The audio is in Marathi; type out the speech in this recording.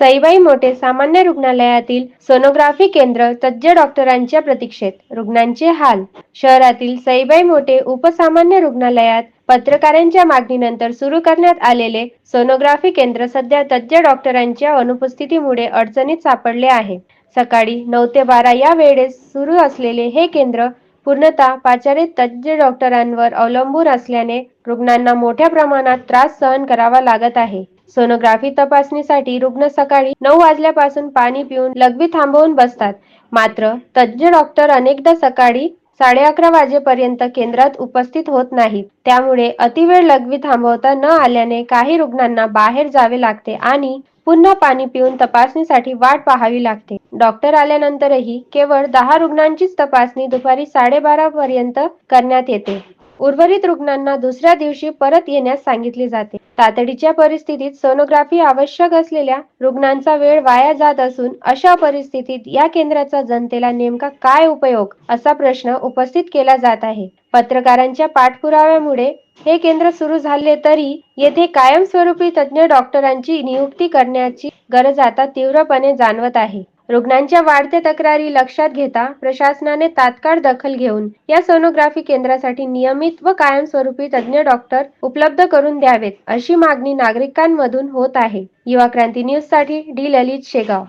सईबाई मोठे सामान्य रुग्णालयातील सोनोग्राफी केंद्र तज्ज्ञ डॉक्टरांच्या प्रतीक्षेत. रुग्णांचे हाल. शहरातील सईबाई मोठे उपसामान्य रुग्णालयात पत्रकारांच्या मागणीनंतर सुरू करण्यात आलेले सोनोग्राफी केंद्र सध्या तज्ज्ञ डॉक्टरांच्या अनुपस्थितीमुळे अडचणीत सापडले आहे. सकाळी नऊ ते बारा या वेळेस सुरू असलेले हे केंद्र पूर्णतः पाचारित तज्ज्ञ डॉक्टरांवर अवलंबून असल्याने रुग्णांना मोठ्या प्रमाणात त्रास सहन करावा लागत आहे. सोनोग्राफी तपासणीसाठी रुग्ण सकाळी नऊ वाजल्यापासून पाणी पिऊन लघवी थांबवून बसतात. मात्र तज्ज्ञ डॉक्टर अनेकदा सकाळी साडे अकरा वाजेपर्यंत केंद्रात उपस्थित होत नाहीत. त्यामुळे अतिवेळ लघवी थांबवता न आल्याने काही रुग्णांना बाहेर जावे लागते आणि पुन्हा पाणी पिऊन तपासणीसाठी वाट पाहावी लागते. डॉक्टर आल्यानंतरही केवळ दहा रुग्णांचीच तपासणी दुपारी साडेबारा पर्यंत करण्यात येते. उर्वरित रुग्णांना दुसऱ्या दिवशी परत येण्यास सांगितले जाते. तातडीच्या परिस्थितीत सोनोग्राफी आवश्यक असलेल्या रुग्णांचा वेळ वाया जात असून अशा परिस्थितीत या केंद्राचा जनतेला नेमका काय उपयोग असा प्रश्न उपस्थित केला जात आहे. पत्रकारांच्या पाठपुराव्यामुळे हे केंद्र सुरू झाले तरी येथे कायमस्वरूपी तज्ज्ञ डॉक्टरांची नियुक्ती करण्याची गरज आता तीव्रपणे जाणवत आहे. रुग्णांच्या वाढत्या तक्रारी लक्षात घेता प्रशासनाने तात्काळ दखल घेऊन या सोनोग्राफी केंद्रासाठी नियमित व कायमस्वरूपी तज्ज्ञ डॉक्टर उपलब्ध करून द्यावेत अशी मागणी नागरिकांमधून होत आहे. युवा क्रांती न्यूजसाठी डी. ललित शेगाव.